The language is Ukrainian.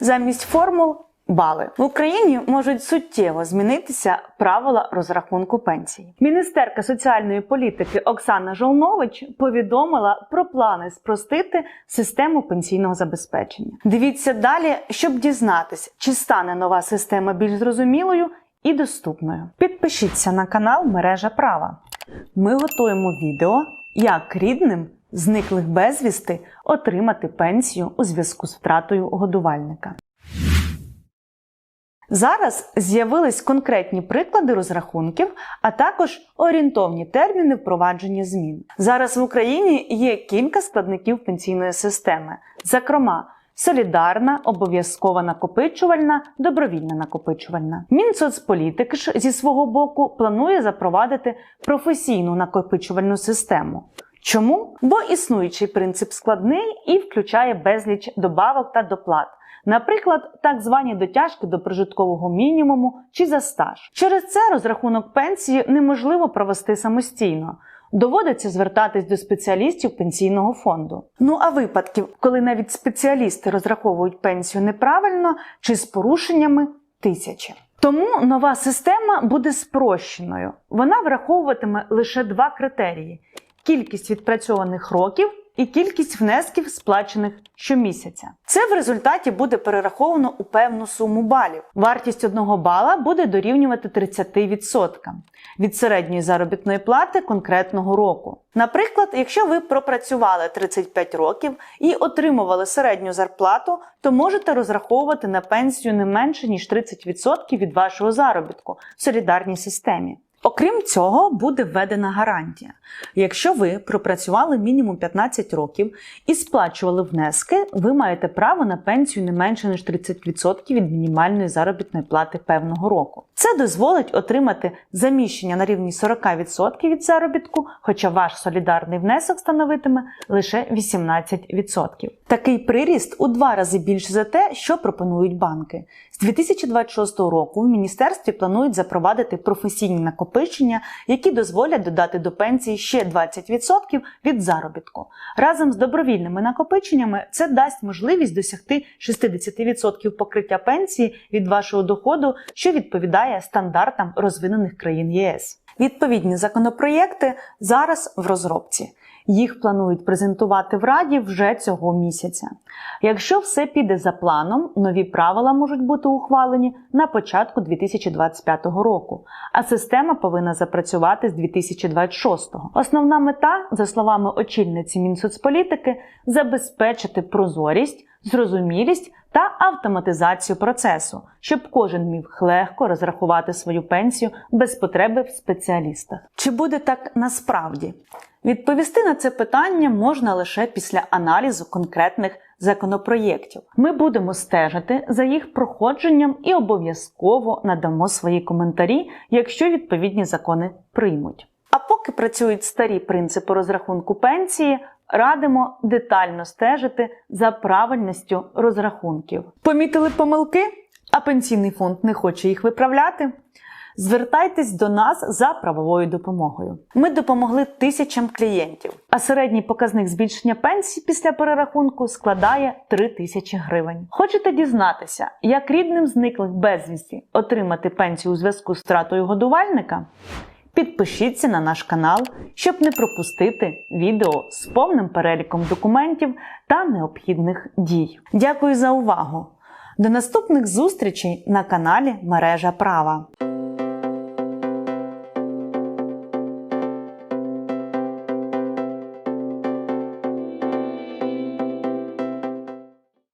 Замість формул бали в Україні можуть суттєво змінитися правила розрахунку пенсії. Міністерка соціальної політики Оксана Жолнович повідомила про плани спростити систему пенсійного забезпечення. Дивіться далі, щоб дізнатись, чи стане нова система більш зрозумілою і доступною. Підпишіться на канал Мережа Права. Ми готуємо відео, як рідним зниклих безвісти отримати пенсію у зв'язку з втратою годувальника. Зараз з'явились конкретні приклади розрахунків, а також орієнтовні терміни впровадження змін. Зараз в Україні є кілька складників пенсійної системи, зокрема. Солідарна, обов'язкова накопичувальна, добровільна накопичувальна. Мінсоцполітики ж зі свого боку планує запровадити професійну накопичувальну систему. Чому? Бо існуючий принцип складний і включає безліч добавок та доплат. Наприклад, так звані дотяжки до прожиткового мінімуму чи за стаж. Через це розрахунок пенсії неможливо провести самостійно. Доводиться звертатись до спеціалістів пенсійного фонду. Ну а випадків, коли навіть спеціалісти розраховують пенсію неправильно чи з порушеннями тисячі. Тому нова система буде спрощеною. Вона враховуватиме лише два критерії: кількість відпрацьованих років і кількість внесків, сплачених щомісяця. Це в результаті буде перераховано у певну суму балів. Вартість одного бала буде дорівнювати 30% від середньої заробітної плати конкретного року. Наприклад, якщо ви пропрацювали 35 років і отримували середню зарплату, то можете розраховувати на пенсію не менше ніж 30% від вашого заробітку в солідарній системі. Окрім цього, буде введена гарантія. Якщо ви пропрацювали мінімум 15 років і сплачували внески, ви маєте право на пенсію не менше ніж 30% від мінімальної заробітної плати певного року. Це дозволить отримати заміщення на рівні 40% від заробітку, хоча ваш солідарний внесок становитиме лише 18%. Такий приріст у два рази більше за те, що пропонують банки. З 2026 року в міністерстві планують запровадити професійні накопичення, які дозволять додати до пенсії ще 20% від заробітку. Разом з добровільними накопиченнями це дасть можливість досягти 60% покриття пенсії від вашого доходу, що відповідає стандартам розвинених країн ЄС. Відповідні законопроєкти зараз в розробці. Їх планують презентувати в Раді вже цього місяця. Якщо все піде за планом, нові правила можуть бути ухвалені на початку 2025 року, а система повинна запрацювати з 2026-го. Основна мета, за словами очільниці Мінсоцполітики, забезпечити прозорість, зрозумілість та автоматизацію процесу, щоб кожен міг легко розрахувати свою пенсію без потреби в спеціалістах. Чи буде так насправді? Відповісти на це питання можна лише після аналізу конкретних законопроєктів. Ми будемо стежити за їх проходженням і обов'язково надамо свої коментарі, якщо відповідні закони приймуть. А поки працюють старі принципи розрахунку пенсії, радимо детально стежити за правильністю розрахунків. Помітили помилки, а пенсійний фонд не хоче їх виправляти? Звертайтесь до нас за правовою допомогою. Ми допомогли тисячам клієнтів, а середній показник збільшення пенсії після перерахунку складає 3 тисячі гривень. Хочете дізнатися, як рідним зниклих безвісті отримати пенсію у зв'язку з втратою годувальника? Підпишіться на наш канал, щоб не пропустити відео з повним переліком документів та необхідних дій. Дякую за увагу! До наступних зустрічей на каналі Мережа Права.